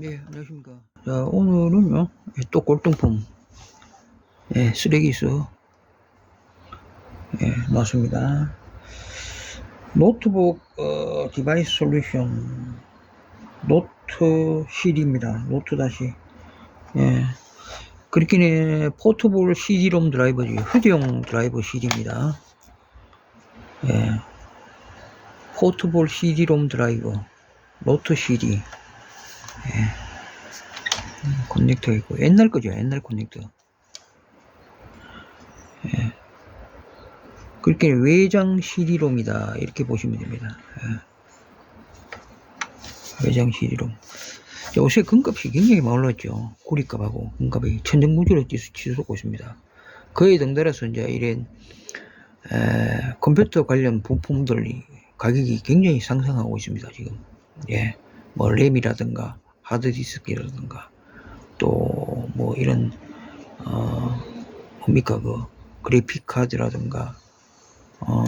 네, 안녕하십니까. 자, 오늘은요, 예, 또 골동품, 예, 쓰레기수, 예, 나왔습니다. 노트북, 어, 디바이스 솔루션, 노트 CD입니다. 노트 다시, 예. 그렇긴 포트볼 CD롬 드라이버지, 휴대용 드라이버 CD입니다. 예. 포트볼 CD롬 드라이버, 노트 CD. 커넥터 있고. 옛날 거죠. 옛날 커넥터. 예. 그렇게 외장 CD롬이다. 이렇게 보시면 됩니다. 예. 외장 CD롬. 요새 금값이 굉장히 많이 올랐죠. 구리값하고 금값이 치솟- 치솟고 있습니다. 그에 등달아서 이제 이런 에, 컴퓨터 관련 부품들이 가격이 굉장히 상승하고 있습니다 지금. 예. 뭐 램이라든가 하드디스크라든가 또 뭐 이런 어 뭡니까 그 그래픽 카드라든가 어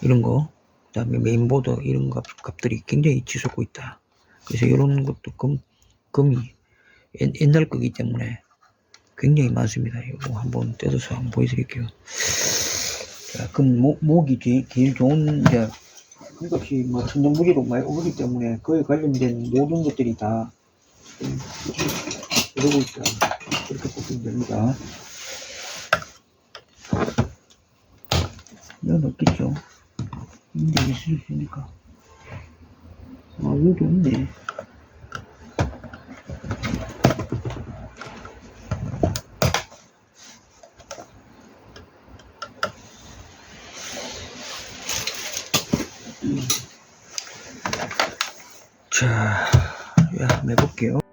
이런 거 그다음에 메인보드 이런 값, 값들이 굉장히 치솟고 있다. 그래서 이런 것도 금 금이 옛, 옛날 거기 때문에 굉장히 많습니다. 이거 한번 뜯어서 한번 보여드릴게요. 자, 금 목, 목이 제일, 제일 좋은 이제 금값이 뭐 천정부지로 많이 오르기 때문에 그에 관련된 모든 것들이 다 이러고 있다. 이렇게 보시면 됩니다. 면 없겠죠? 근데 있을 수 있으니까. 아, 여기 없네. 자, 야, 한번 해볼게요.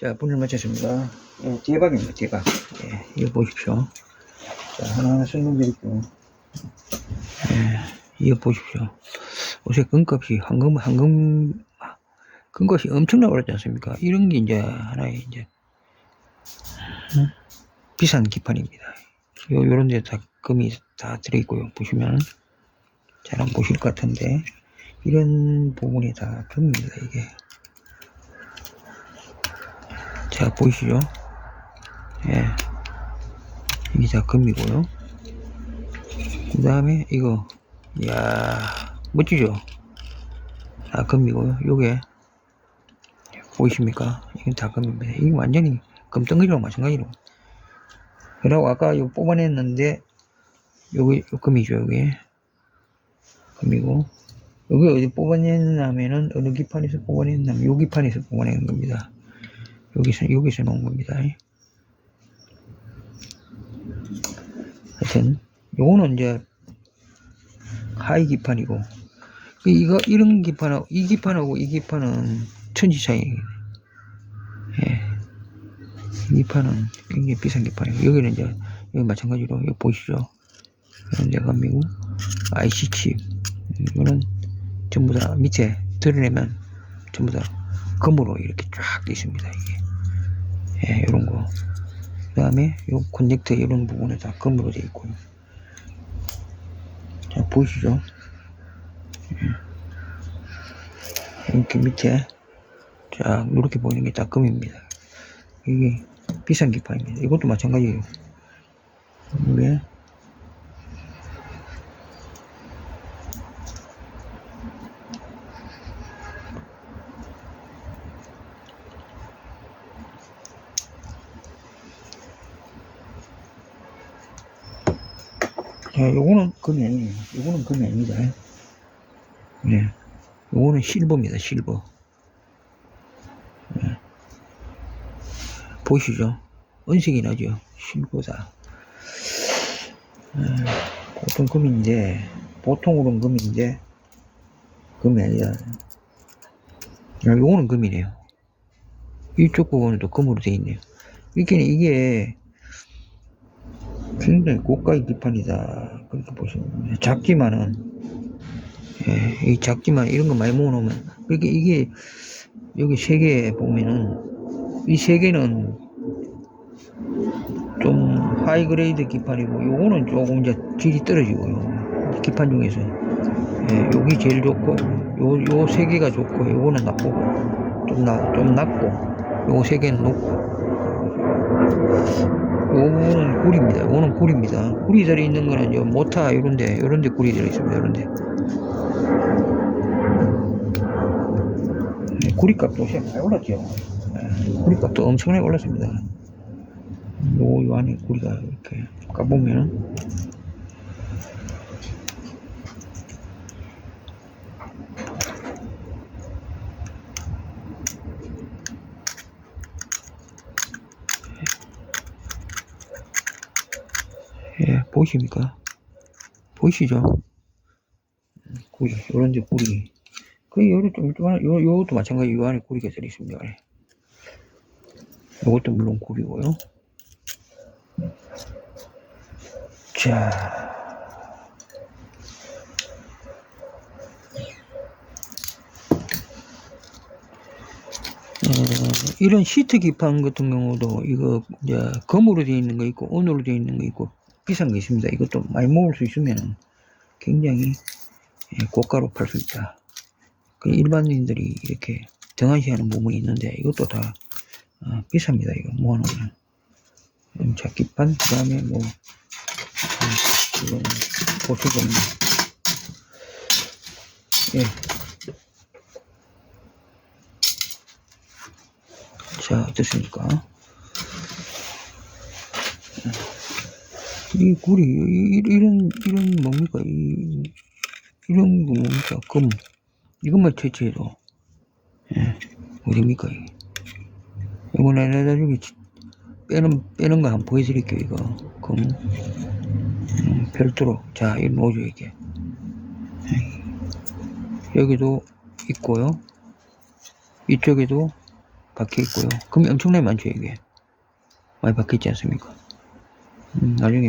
자, 분을 마쳤습니다. 예, 대박입니다, 대박. 예, 이거 보십시오. 자, 하나하나 설명드릴게요. 예, 이거 보십시오. 요새 금값이 황금, 황금, 금값이 엄청나게 올랐지 않습니까? 이런 게 이제 하나의 이제, 음, 비싼 기판입니다. 요, 요런 데 다 금이 다 들어있고요. 보시면 잘 안 보실 것 같은데, 이런 부분이 다 금입니다, 이게. 자, 보이시죠? 예. 이게 다 금이고요. 그 다음에 이거, 이야, 멋지죠? 다 금이고요. 요게, 보이십니까? 이건 다 금입니다. 이게 완전히 금덩어리랑 마찬가지로. 그리고 아까 요 뽑아냈는데, 요게, 요 금이죠, 요게. 금이고, 여기 어디 뽑아냈냐면은, 어느 기판에서 뽑아냈냐면, 요 기판에서 뽑아낸 겁니다. 여기서, 여기서 놓은 겁니다. 하여튼, 요거는 이제, 하이 기판이고, 그 이거, 이런 기판하고, 이 기판하고 이 기판은 천지 차이. 예. 이 기판은 굉장히 비싼 기판이고, 여기는 이제, 여기 마찬가지로, 여기 보이시죠? 이런 데가 미국, IC 칩. 이거는 전부 다 밑에 드러내면 전부 다 금으로 이렇게 쫙돼 있습니다, 이게. 예, 요런 거. 그 다음에 요 커넥터 이런 부분에 다 금으로 돼 있고요. 자, 보이시죠? 예. 이렇게 밑에 쫙 이렇게 보이는 게 다 금입니다. 이게 비싼 기판입니다. 이것도 마찬가지예요. 이게 자, 요거는 금이 아니에요. 요거는 금이 아닙니다. 네. 요거는 실버입니다, 실버. 네. 보이시죠? 은색이 나죠? 실버다. 네. 보통 금인데, 보통으로는 금인데, 금이 아니다. 야, 요거는 금이네요. 이쪽 부분은 또 금으로 되어 있네요. 이게, 이게, 굉장히 고가의 기판이다. 그렇게 보시면 됩니다. 작지만은, 예, 이 작지만 이런 거 많이 모아놓으면, 그렇게 이게, 여기 세 개 보면은, 이 세 개는 좀 하이 그레이드 기판이고, 요거는 조금 이제 질이 떨어지고요. 기판 중에서. 예, 여기 제일 좋고, 요, 요 세 개가 좋고, 요거는 나쁘고, 좀 나, 좀 낮고, 요거 세 개는 높고, 요거는 굴입니다. 요거는 굴입니다. 굴이 들어있는 거는 요 모타 요런데 요런데 굴이 들어있습니다. 요런데 네, 구리값도 요새 많이 올랐죠. 네, 구리값도 엄청나게 올랐습니다. 요, 요 안에 구리가 이렇게 까보면 예, 보이십니까? 보이시죠? 음, 구리, 요런 데 구리. 그, 요런 좀, 좀, 요, 요것도 마찬가지, 요 안에 구리가 들어있습니다. 요 안에. 요것도 물론 구리고요. 자. 어, 이런 시트 기판 같은 경우도 이거 이제 금으로 되어 있는 거 있고 은으로 되어 있는 거 있고 비싼 거 있습니다. 이것도 많이 먹을 수 있으면 굉장히 예, 고가로 팔 수 있다. 그 일반인들이 이렇게 등한시하는 부분이 있는데 이것도 다 어, 비쌉니다. 이거 모아놓으면 음, 자 기판 그 다음에 뭐 음, 이거는 보수금 예. 자 어떻습니까? 이 이- 이런 이런 뭡니까? 이 이런 거 뭡니까? 금. 이것만 채취해도. 예. 어딥니까 이번에 나중에 지- 빼는 빼는 거 한번 보여드릴게요 이거. 금. 음, 별도로. 자 이거 놓죠 이게 예. 여기도 있고요. 이쪽에도 박혀 있고요. 금이 엄청나게 많죠, 이게. 많이 박혀 있지 않습니까? 음, 나중에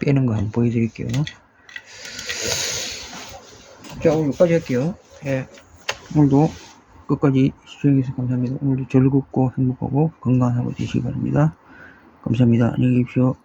빼는 거 한번 보여드릴게요. 자, 오늘 여기까지 할게요. 예. 오늘도 끝까지 시청해주셔서 감사합니다. 오늘도 즐겁고 행복하고 건강한 하루 되시기 바랍니다. 감사합니다. 안녕히 계십시오.